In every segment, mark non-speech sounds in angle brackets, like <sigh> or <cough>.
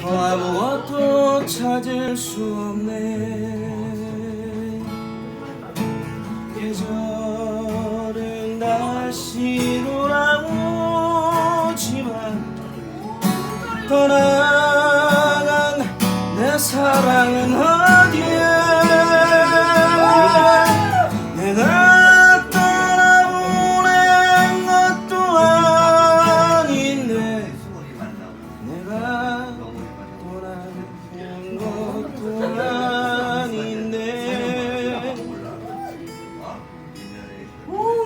더 아무것도 찾을 수 없네. 계절은 다시 돌아오지만 떠나간 내 사랑은 어디에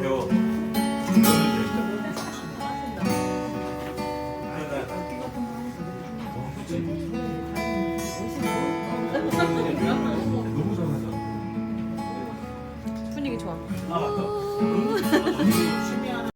배워. 너무 잘하잖아. 분위기 좋아. 아 맞다. <laughs>